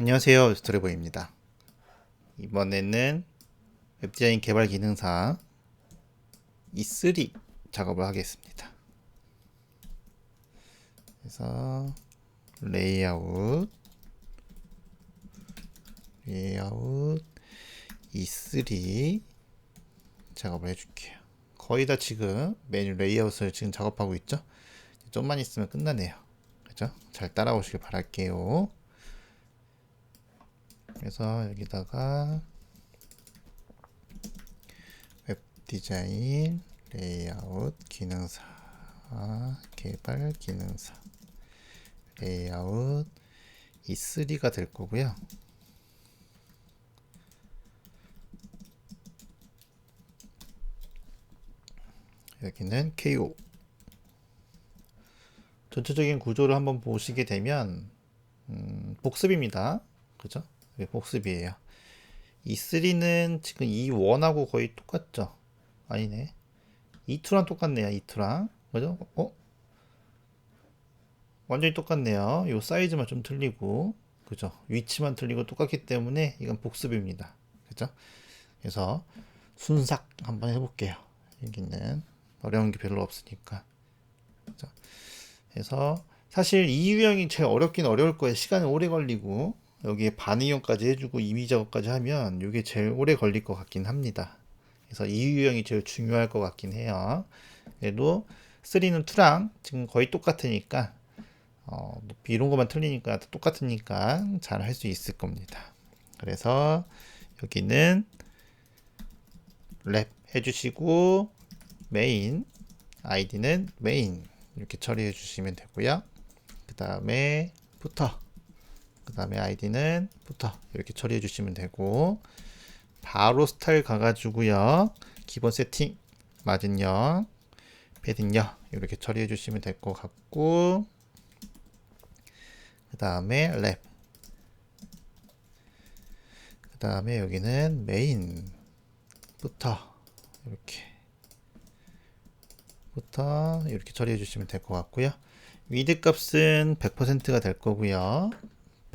안녕하세요. 스토리보입니다. 이번에는 웹디자인 개발 기능사 E3 작업을 하겠습니다. 그래서 레이아웃 레이아웃 E3 작업을 해줄게요. 거의 다 지금 메뉴 레이아웃을 지금 작업하고 있죠. 좀만 있으면 끝나네요. 그죠? 잘 따라오시길 바랄게요. 그래서 여기다가 웹 디자인 레이아웃 기능사 개발 기능사 레이아웃 E3가 될 거고요. 여기는 KO 전체적인 구조를 한번 보시게 되면 음, 복습입니다. 그죠? 네, 복습이에요. E3는 지금 E1하고 거의 똑같죠? 아니네. E2랑 똑같네요. E2랑. 그죠? 어? 완전히 똑같네요. 요 사이즈만 좀 틀리고. 그죠? 위치만 틀리고 똑같기 때문에 이건 복습입니다. 그죠? 그래서 순삭 한번 해볼게요. 여기는 어려운 게 별로 없으니까. 그죠? 그래서 사실 이 유형이 제일 어렵긴 어려울 거예요. 시간이 오래 걸리고 여기에 반응형까지 해주고 이미 작업까지 하면 이게 제일 오래 걸릴 것 같긴 합니다. 그래서 이 유형이 제일 중요할 것 같긴 해요. 그래도 3는 2랑 지금 거의 똑같으니까 어, 높이 이런 것만 틀리니까 똑같으니까 잘 할 수 있을 겁니다. 그래서 여기는 랩 해주시고 메인 아이디는 메인 이렇게 처리해 주시면 되고요. 그 다음에 부터 그 다음에 아이디는 부터 이렇게 처리해 주시면 되고 바로 스타일 가가지고요. 기본 세팅 마진형 패딩형 이렇게 처리해 주시면 될 것 같고 그 다음에 랩. 그 다음에 여기는 메인부터 이렇게 부터 이렇게 처리해 주시면 될 것 같고요. 위드 값은 100%가 될 거고요.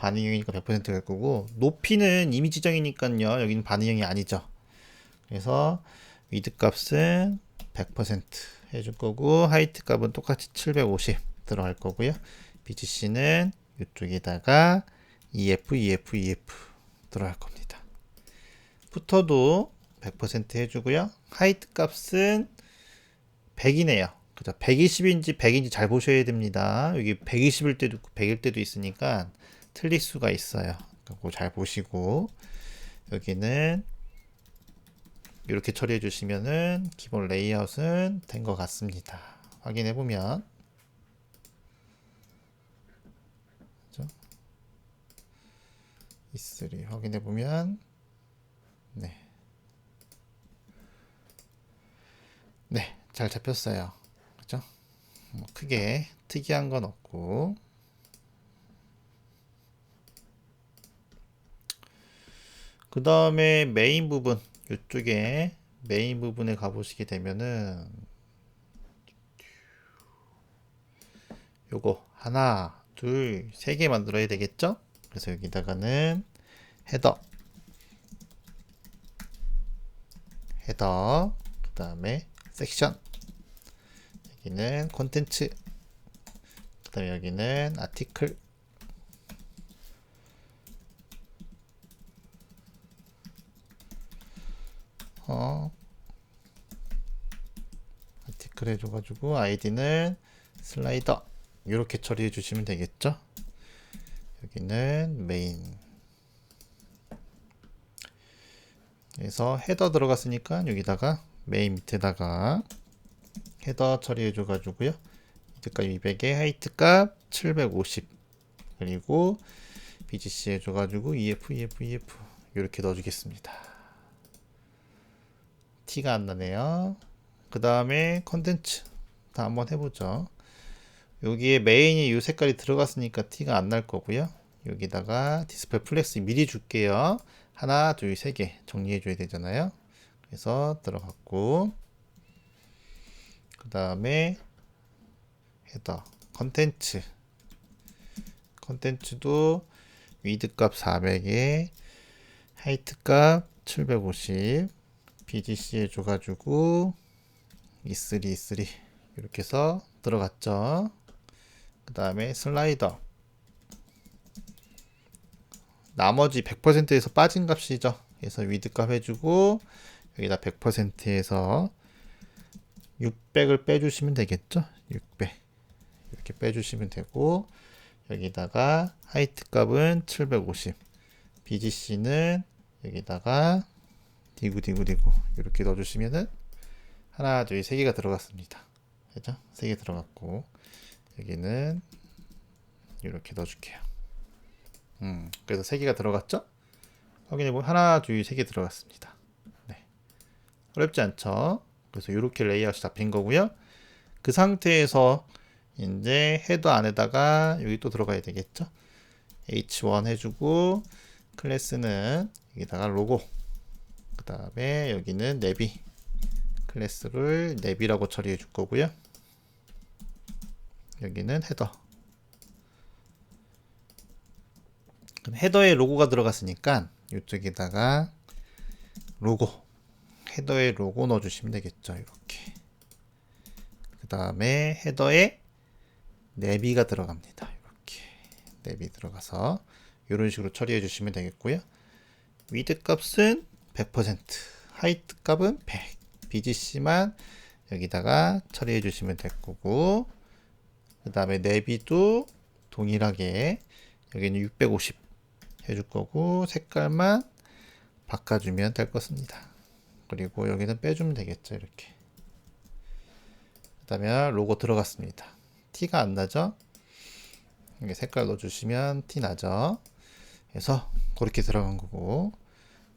반응형이니까 100%가 될 거고 높이는 이미 지정이니까요. 여기는 반응형이 아니죠. 그래서 위드 값은 100% 해줄 거고 하이트 값은 똑같이 750 들어갈 거고요. BGC는 이쪽에다가 EF, EF, EF 들어갈 겁니다. 부터도 100% 해주고요. 하이트 값은 100이네요. 그죠? 120인지 100인지 잘 보셔야 됩니다. 여기 120일 때도 있고 100일 때도 있으니까 틀릴 수가 있어요. 그거 잘 보시고 여기는 이렇게 처리해 주시면은 기본 레이아웃은 된 것 같습니다. 확인해 보면 E3 확인해 보면 네. 네, 잘 잡혔어요. 그죠? 뭐 크게 특이한 건 없고 그 다음에 메인 부분 이쪽에 메인 부분에 가보시게 되면은 요거 하나 둘 세 개 만들어야 되겠죠? 그래서 여기다가는 헤더. 헤더 그 다음에 섹션. 여기는 콘텐츠. 그 다음에 여기는 아티클 어. 아티클 해줘가지고 아이디는 슬라이더. 이렇게 처리해 주시면 되겠죠? 여기는 메인. 그래서 헤더 들어갔으니까 여기다가 메인 밑에다가 헤더 처리해 줘 가지고요. 이때까지 200에 하이트 값 750 그리고 BGC 해줘 가지고 EF EF EF 이렇게 넣어 주겠습니다. 티가 안 나네요. 그 다음에 컨텐츠 다 한번 해보죠. 여기에 메인이 이 색깔이 들어갔으니까 티가 안 날 거고요. 여기다가 디스플레이 플렉스 미리 줄게요. 하나, 둘, 세 개 정리해 줘야 되잖아요. 그래서 들어갔고 그 다음에 헤더 컨텐츠 컨텐츠도 위드 값 400에 하이트 값 750 BGC 해줘가지고 E3 E3 이렇게 해서 들어갔죠. 그 다음에 슬라이더. 나머지 100%에서 빠진 값이죠. 그래서 위드 값 해주고 여기다 100%에서 600을 빼주시면 되겠죠? 600 이렇게 빼주시면 되고 여기다가 하이트 값은 750 BGC는 여기다가 디구 디구 디구 이렇게 넣어주시면은 하나 둘 세 개가 들어갔습니다 그죠? 세 개 들어갔고 여기는 이렇게 넣어줄게요 음 그래서 세 개가 들어갔죠? 확인해 보면 하나 둘 세 개 들어갔습니다 네 어렵지 않죠? 그래서 이렇게 레이아웃이 잡힌 거고요 그 상태에서 이제 헤더 안에다가 여기 또 들어가야 되겠죠? H1 해주고 클래스는 여기다가 로고 그 다음에 여기는 내비 클래스를 내비라고 처리해 줄 거고요. 여기는 헤더 그럼 헤더에 로고가 들어갔으니까 이쪽에다가 로고 헤더에 로고 넣어주시면 되겠죠. 이렇게 그 다음에 헤더에 내비가 들어갑니다. 이렇게 내비 들어가서 이런 식으로 처리해 주시면 되겠고요. 위드 값은 100%, 하이트 값은 100, BGC만 여기다가 처리해 주시면 될 거고 그 다음에 내비도 동일하게 여기는 650 해줄 거고 색깔만 바꿔주면 될 것입니다. 그리고 여기는 빼주면 되겠죠 이렇게 그 다음에 로고 들어갔습니다. 티가 안 나죠? 색깔 넣어주시면 티 나죠? 그래서 그렇게 들어간 거고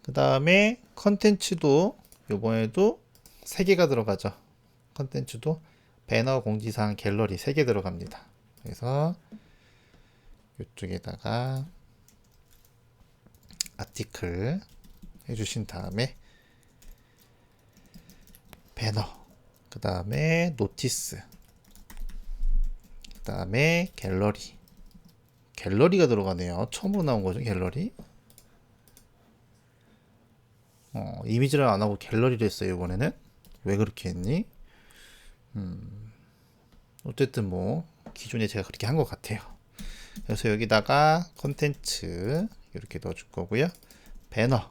그 다음에 컨텐츠도 요번에도 3개가 들어가죠. 컨텐츠도 배너, 공지사항, 갤러리 3개 들어갑니다. 그래서 이쪽에다가 아티클 해주신 다음에 배너 그 다음에 노티스 그 다음에 갤러리 갤러리가 들어가네요 처음으로 나온 거죠 갤러리 어, 이미지를 안 하고 갤러리를 했어요 이번에는? 왜 그렇게 했니? 음, 어쨌든 뭐 기존에 제가 그렇게 한 것 같아요. 그래서 여기다가 컨텐츠 이렇게 넣어줄 거고요. 배너.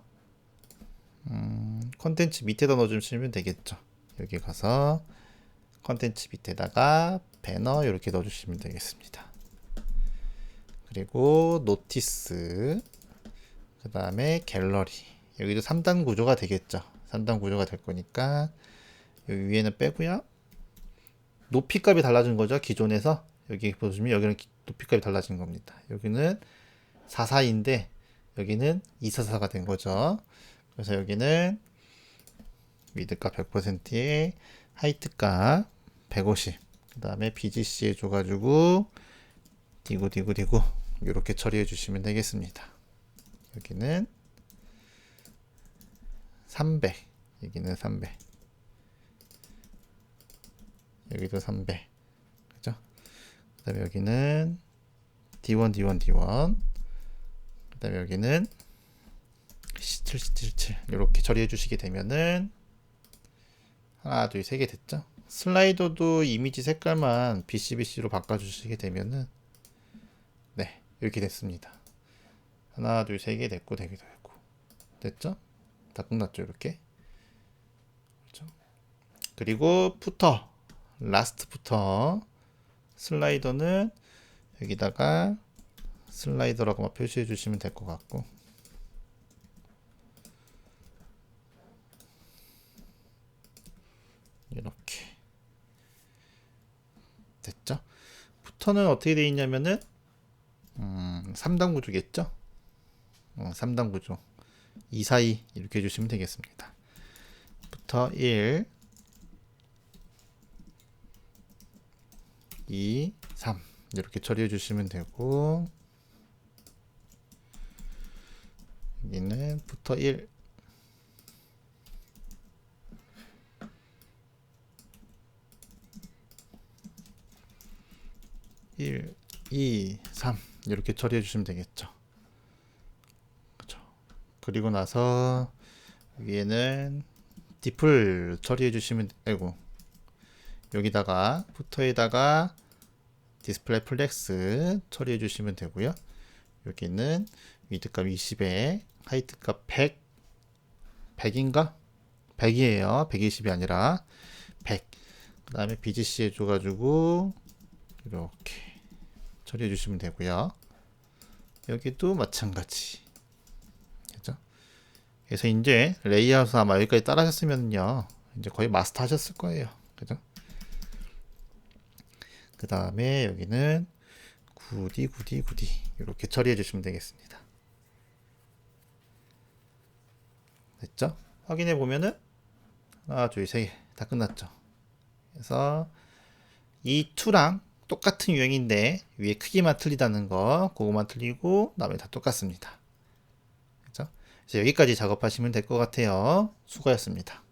음, 컨텐츠 밑에다 넣어주시면 되겠죠. 여기 가서 컨텐츠 밑에다가 배너 이렇게 넣어주시면 되겠습니다. 그리고 노티스 그 다음에 갤러리 여기도 3단 구조가 되겠죠. 3단 구조가 될 거니까 여기 위에는 빼고요. 높이 값이 달라진 거죠. 기존에서 여기 보시면 여기는 높이 값이 달라진 겁니다. 여기는 44인데 여기는 244가 된 거죠. 그래서 여기는 미드값 100%에 하이트값 150. 그 다음에 BGC 해줘가지고 디구 디구 디구 이렇게 처리해 주시면 되겠습니다. 여기는 300. 여기는 300. 여기도 300. 그죠? 그 다음에 여기는 D1, D1, D1. 그 다음에 여기는 C7, C77. 이렇게 처리해 주시게 되면은 하나, 둘, 세 개 됐죠? 슬라이더도 이미지 색깔만 BCBC로 바꿔주시게 되면은 네 이렇게 됐습니다. 하나, 둘, 세 개 됐고 되기도 했고 됐죠? 다 끝났죠 이렇게. 그렇죠? 그리고 푸터 라스트 푸터 슬라이더는 여기다가 슬라이더라고만 표시해 주시면 될 것 같고 이렇게 됐죠? 푸터는 어떻게 되어 있냐면은 음, 3단 구조겠죠? 어, 3단 구조 2, 4, 2 이렇게 해주시면 되겠습니다. 부터 1 2, 3 이렇게 처리해 주시면 되고 여기는 부터 1 1, 2, 3 이렇게 처리해 주시면 되겠죠. 그리고 나서 위에는 디플 처리해 주시면 아이고 여기다가 부터에다가 디스플레이 플렉스 처리해 주시면 되고요. 여기는 위드값 20에 하이트값 100 100인가? 100이에요. 120이 아니라 100. 그 다음에 BGC 해줘 가지고 이렇게 처리해 주시면 되고요. 여기도 마찬가지. 그래서 이제 레이아웃 아마 여기까지 따라하셨으면요. 이제 거의 마스터 하셨을 거예요. 그죠? 그 다음에 여기는 구디 구디 구디 이렇게 처리해 주시면 되겠습니다. 됐죠? 확인해 보면은 하나 둘셋다 끝났죠. 그래서 이 2랑 똑같은 유형인데 위에 크기만 틀리다는 거 그거만 틀리고 나머지 다 똑같습니다. 여기까지 작업하시면 될 것 같아요. 수고하셨습니다.